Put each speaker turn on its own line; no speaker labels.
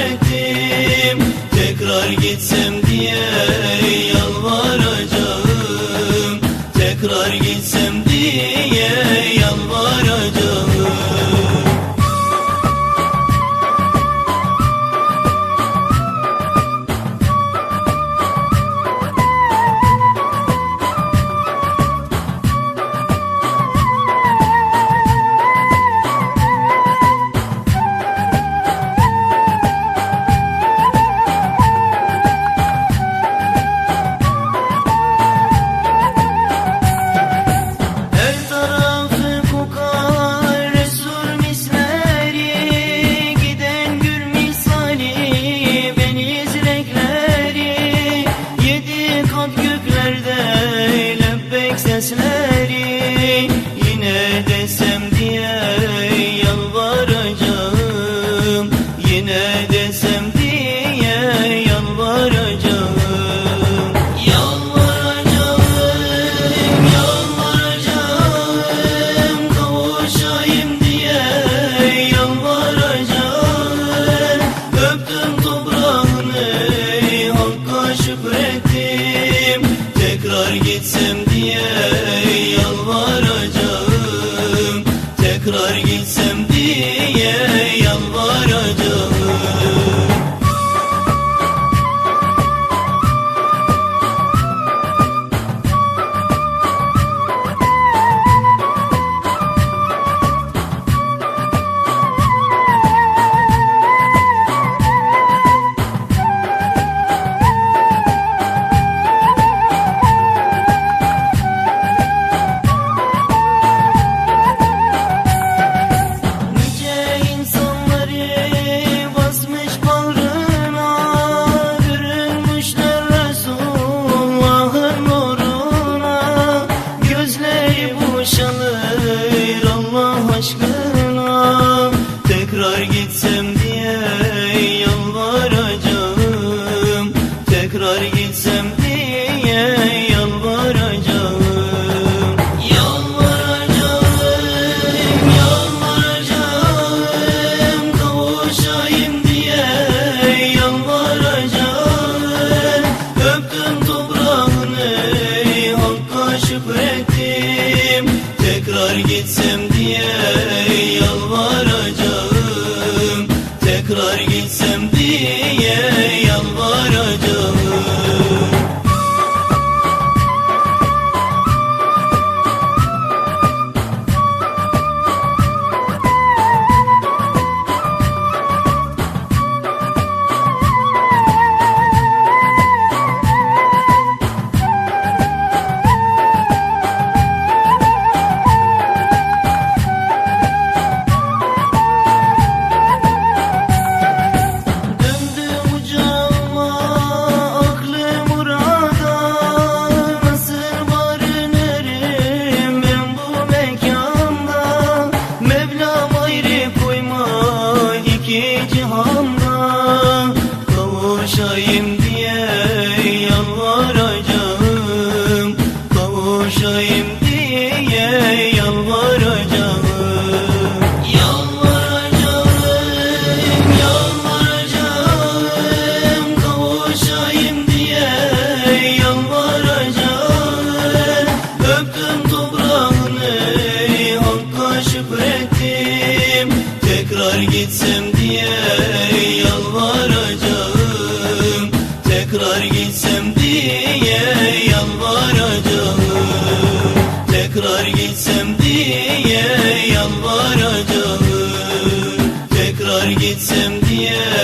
ettim. Tekrar gitsem diye Tekrar gitsem Gitsem diye cihanda. Kavuşayım gitsem diye.